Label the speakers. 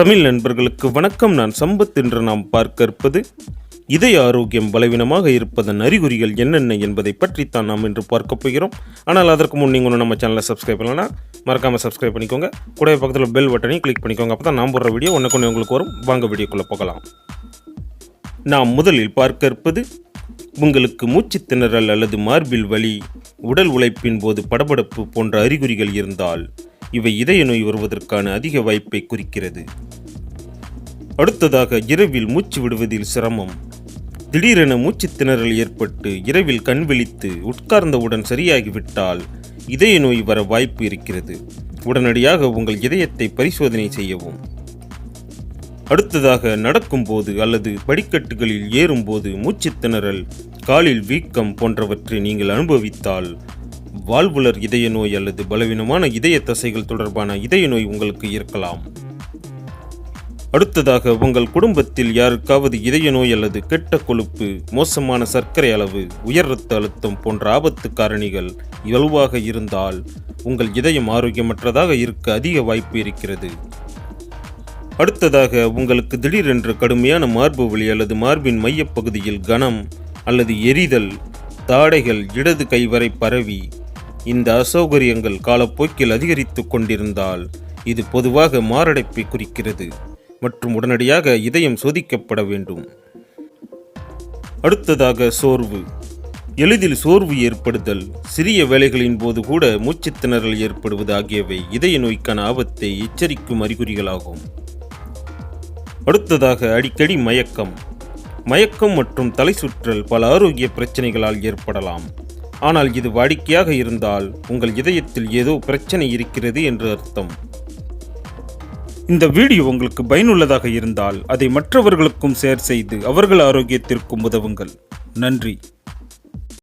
Speaker 1: தமிழ் நண்பர்களுக்கு வணக்கம். நான் சம்பத் என்று நாம் பார்க்க இருப்பது இதய ஆரோக்கியம் பலவீனமாக இருப்பதன் அறிகுறிகள் என்னென்ன என்பதை பற்றித்தான் நாம் இன்று பார்க்க போகிறோம். ஆனால் அதற்கு முன் நீங்கள் நம்ம சேனலை சப்ஸ்கிரைப் பண்ணலன்னா மறக்காமல் சப்ஸ்கிரைப் பண்ணிக்கோங்க. கூடவே பக்கத்தில் பெல் பட்டனையும் கிளிக் பண்ணிக்கோங்க. அப்போ தான் நான் போடுற வீடியோ ஒன்று உங்களுக்கு வரும். வாங்க வீடியோக்குள்ளே போகலாம். நாம் முதலில் பார்க்க இருப்பது உங்களுக்கு மூச்சு திணறல் அல்லது மார்பில் வலி உடல் உழைப்பின் போது படபடப்பு போன்ற அறிகுறிகள் இருந்தால் இவை இதய நோய் வருவதற்கான அதிக வாய்ப்பை குறிக்கிறது. அடுத்ததாக இரவில் மூச்சு விடுவதில் சிரமம். திடீரென மூச்சு திணறல் ஏற்பட்டு இரவில் கண் விழித்து உட்கார்ந்தவுடன் சரியாகிவிட்டால் இதய நோய் வர வாய்ப்பு இருக்கிறது. உடனடியாக உங்கள் இதயத்தை பரிசோதனை செய்யவும். அடுத்ததாக நடக்கும்போது அல்லது படிக்கட்டுகளில் ஏறும்போது மூச்சுத்திணறல் காலில் வீக்கம் போன்றவற்றை நீங்கள் அனுபவித்தால் வாழ்வுலர் இதய நோய் அல்லது பலவீனமான இதய தசைகள் தொடர்பான இதய நோய் உங்களுக்கு இருக்கலாம். அடுத்ததாக உங்கள் குடும்பத்தில் யாருக்காவது இதய நோய் அல்லது கெட்ட கொழுப்பு மோசமான சர்க்கரை அளவு உயர் இரத்த அழுத்தம் போன்ற ஆபத்து காரணிகள் வலுவாக இருந்தால் உங்கள் இதயம் ஆரோக்கியமற்றதாக இருக்க அதிக வாய்ப்பு இருக்கிறது. அடுத்ததாக உங்களுக்கு திடீரென்று கடுமையான மார்பு வலி அல்லது மார்பின் மையப்பகுதியில் கனம் அல்லது எரிதல் தாடைகள் இடது கை வரை பரவி இந்த அசௌகரியங்கள் காலப்போக்கில் அதிகரித்து கொண்டிருந்தால் இது பொதுவாக மாரடைப்பை குறிக்கிறது மற்றும் உடனடியாக இதயம் சோதிக்கப்பட வேண்டும். அடுத்ததாக சோர்வு. எளிதில் சோர்வு ஏற்படுதல் சிறிய வேலைகளின் போது கூட மூச்சுத்திணறல் ஏற்படுவது ஆகியவை இதய நோய்க்கான ஆபத்தை எச்சரிக்கும் அறிகுறிகளாகும். அடுத்ததாக அடிக்கடி மயக்கம். மயக்கம் மற்றும் தலை சுற்றல் பல ஆரோக்கிய பிரச்சனைகளால் ஏற்படலாம். ஆனால் இது வாடிக்கையாக இருந்தால் உங்கள் இதயத்தில் ஏதோ பிரச்சனை இருக்கிறது என்று அர்த்தம். இந்த வீடியோ உங்களுக்கு பயனுள்ளதாக இருந்தால் அதை மற்றவர்களுக்கும் ஷேர் செய்து அவர்கள் ஆரோக்கியத்திற்கும் உதவுங்கள். நன்றி.